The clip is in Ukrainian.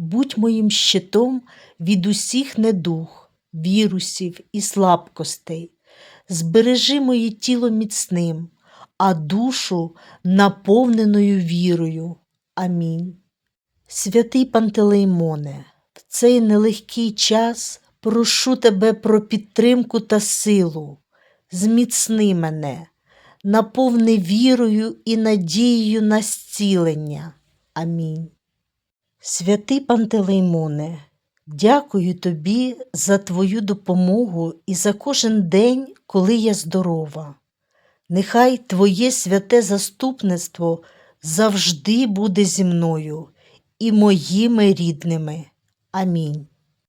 будь моїм щитом від усіх недуг, вірусів і слабкостей. Збережи моє тіло міцним, а душу наповненою вірою. Амінь. Святий Пантелеймоне, в цей нелегкий час прошу тебе про підтримку та силу. Зміцни мене, наповни вірою і надією на зцілення. Амінь. Святий Пантелеймоне, дякую тобі за твою допомогу і за кожен день, коли я здорова. Нехай Твоє святе заступництво завжди буде зі мною і моїми рідними. Амінь.